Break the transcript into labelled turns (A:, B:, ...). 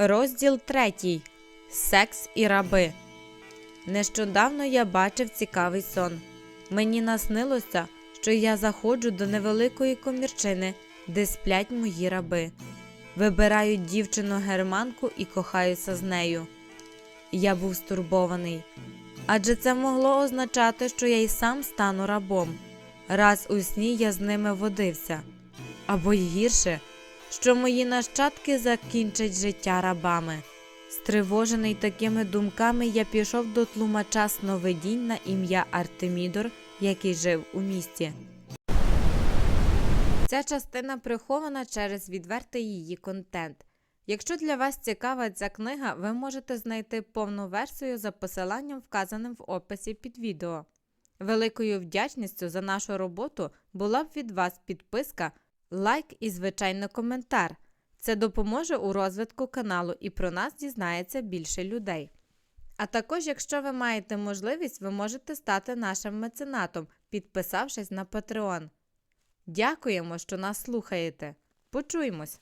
A: Розділ третій. Секс і раби. Нещодавно я бачив цікавий сон. Мені наснилося, що я заходжу до невеликої комірчини, де сплять мої раби. Вибираю дівчину германку і кохаюся з нею. Я був стурбований, адже це могло означати, що я й сам стану рабом. Раз у сні я з ними водився. Або й гірше, що мої нащадки закінчать життя рабами. Стривожений такими думками, я пішов до тлумача сновидінь на ім'я Артемідор, який жив у місті. Ця частина прихована через відвертий її контент. Якщо для вас цікава ця книга, ви можете знайти повну версію за посиланням, вказаним в описі під відео. Великою вдячністю за нашу роботу була б від вас підписка, лайк і, звичайно, коментар. Це допоможе у розвитку каналу і про нас дізнається більше людей. А також, якщо ви маєте можливість, ви можете стати нашим меценатом, підписавшись на Patreon. Дякуємо, що нас слухаєте. Почуємось!